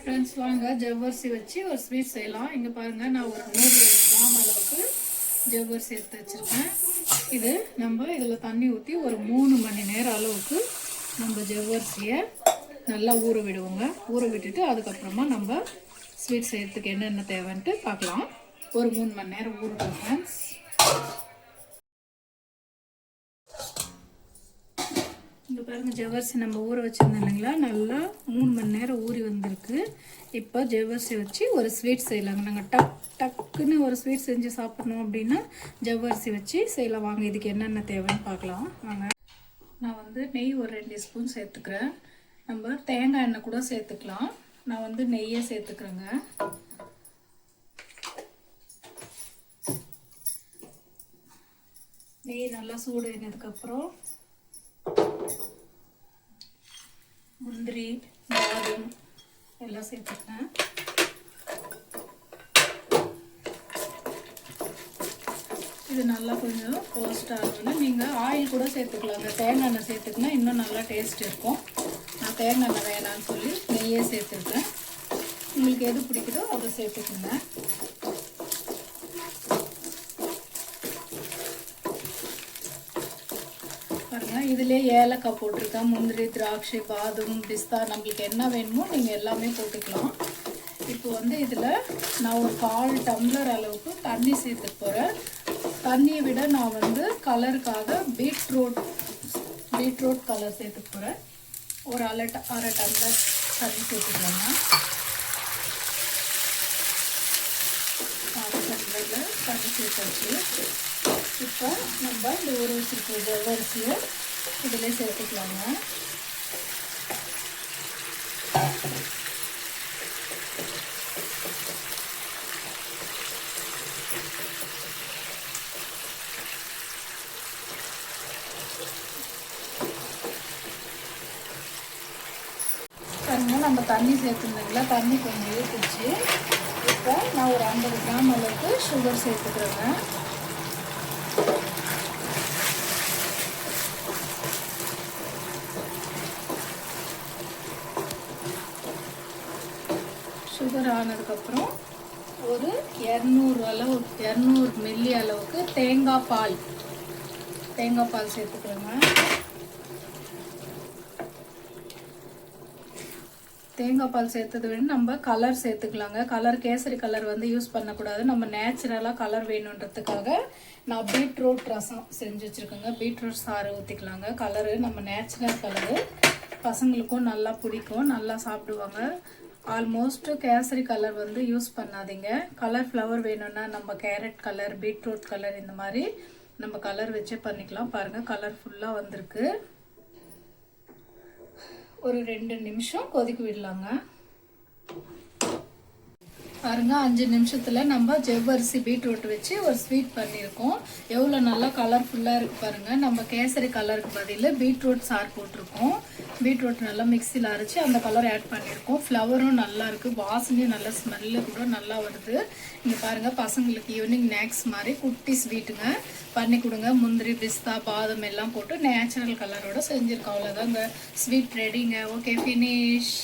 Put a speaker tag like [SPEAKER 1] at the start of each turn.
[SPEAKER 1] Hi friends வாங்க. ஜவ்வரிசி வச்சு ஒரு ஸ்வீட் செய்யலாம். இங்கே பாருங்கள் நான் ஒரு நூறு கிராம் அளவுக்கு ஜவ்வரிசி எடுத்து வச்சுருக்கேன். இது நம்ம இதில் தண்ணி ஊற்றி ஒரு மூணு மணி நேரம் அளவுக்கு நம்ம ஜவ்வரிசியை நல்லா ஊற விடுவோங்க. ஊற விட்டுட்டு அதுக்கப்புறமா நம்ம ஸ்வீட் செய்யறதுக்கு என்னென்ன தேவைன்ட்டு பார்க்கலாம் ஒரு மூணு மணி நேரம் ஊறட்டும் ஃப்ரெண்ட்ஸ் பாருங்கள் ஜவ்வரிசி நம்ம ஊற வச்சுருந்தோம் இல்லைங்களா? நல்லா மூணு மணி நேரம் ஊறி வந்திருக்கு. இப்போ ஜவ்வரிசி வச்சு ஒரு ஸ்வீட் செய்யலாங்க. நாங்கள் டக் டக்குன்னு ஒரு ஸ்வீட் செஞ்சு சாப்பிட்ணும் அப்படின்னா ஜவ்வரிசி வச்சு செய்யலாம். வாங்க இதுக்கு என்னென்ன தேவைன்னு பார்க்கலாம். வாங்க. நான் வந்து நெய் ஒரு ரெண்டு ஸ்பூன் சேர்த்துக்கிறேன். நம்ம தேங்காய் எண்ணெய் கூட சேர்த்துக்கலாம். நான் வந்து நெய்யே சேர்த்துக்கிறேங்க. நெய் நல்லா சூடு ஆனதுக்கப்புறம் முந்திரி பாதம் எல்லாம் சேர்த்துக்கேன் இது நல்லா கொஞ்சம் ரோஸ்ட் ஆகணும்னா நீங்கள் ஆயில் கூட சேர்த்துக்கலாங்க. தேங்காய் எண்ணெய் சேர்த்துக்கினா இன்னும் நல்லா டேஸ்ட் இருக்கும். நான் தேங்காய் எண்ணெய் வேணான்னு சொல்லி நெய்யே சேர்த்துருக்கேன். உங்களுக்கு எது பிடிக்குதோ அதை சேர்த்துக்குங்க. பாருங்க இதுலேயே ஏலக்காய் போட்டிருக்கேன் முந்திரி திராட்சை பாதம் பிஸ்தா. நம்மளுக்கு என்ன வேணுமோ நீங்கள் எல்லாமே போட்டுக்கலாம். இப்போ வந்து இதில் நான் ஒரு கால் டம்ளர் அளவுக்கு தண்ணி சேர்த்து போகிறேன் தண்ணியை விட நான் வந்து கலருக்காக பீட்ரூட் பீட்ரூட் கலர் சேர்த்து போகிறேன் ஒரு அரை ட- அரை டம்ளர் தண்ணி சேர்த்துக்கலாங்க அரை டம்ளரில் தண்ணி சேர்த்தாச்சு. இப்போ நம்ம இந்த ஊற வச்சிருக்க இதில் சேர்த்துக்கலாங்க. பாருங்க நம்ம தண்ணி சேர்த்துருந்தீங்களா தண்ணி கொஞ்சம் ஊற்றிச்சு இப்போ நான் ஒரு ஐம்பது கிராம் அளவுக்கு சுகர் சேர்த்துக்கிறேங்க. சுகர் ஆனதுக்கப்புறம் ஒரு இரநூறு அளவு இரநூறு மில்லி அளவுக்கு தேங்காய் பால். தேங்காய் பால் சேர்த்துக்கிறோங்க தேங்காய் பால் சேர்த்தது வேணும். நம்ம கலர் சேர்த்துக்கலாங்க. கலர் கேசரி கலர் வந்து யூஸ் பண்ணக்கூடாது. நம்ம நேச்சுரலாக கலர் வேணுன்றதுக்காக நான் பீட்ரூட் ரசம் செஞ்சு வச்சுருக்கேங்க. பீட்ரூட் சாறு ஊற்றிக்கலாங்க கலரு நம்ம நேச்சுரல் கலரு பசங்களுக்கும் நல்லா பிடிக்கும். நல்லா சாப்பிடுவாங்க. ஆல்மோஸ்ட் கேசரி கலர் வந்து யூஸ் பண்ணாதீங்க. கலர் ஃப்ளவர் வேணும்னா நம்ம கேரட் கலர் பீட்ரூட் கலர் இந்த மாதிரி நம்ம கலர் வச்சே பண்ணிக்கலாம். பாருங்கள் கலர் ஃபுல்லாக வந்திருக்கு. ஒரு ரெண்டு நிமிஷம் கொதிக்க விடலாங்க. பாருங்க அஞ்சு நிமிஷத்துல நம்ம ஜவ்வரிசி பீட்ரூட் வச்சு ஒரு ஸ்வீட் பண்ணியிருக்கோம். எவ்வளோ நல்லா கலர்ஃபுல்லாக இருக்கு பாருங்க. நம்ம கேசரி கலருக்கு பதில் பீட்ரூட் சார் போட்டிருக்கோம். பீட்ரூட் நல்லா மிக்சியில் அரைச்சி அந்த கலர் ஆட் பண்ணியிருக்கோம். ஃப்ளவரும் நல்லா இருக்கு. வாசனையும் நல்லா ஸ்மெல்லு கூட நல்லா வருது. இங்கே பாருங்க பசங்களுக்கு ஈவினிங் ஸ்நாக்ஸ் மாதிரி குட்டி ஸ்வீட்டுங்க பண்ணி கொடுங்க. முந்திரி பிஸ்தா பாதம் எல்லாம் போட்டு நேச்சுரல் கலரோட செஞ்சுருக்கோம். இந்த ஸ்வீட் ரெடிங்க ஓகே ஃபினிஷ்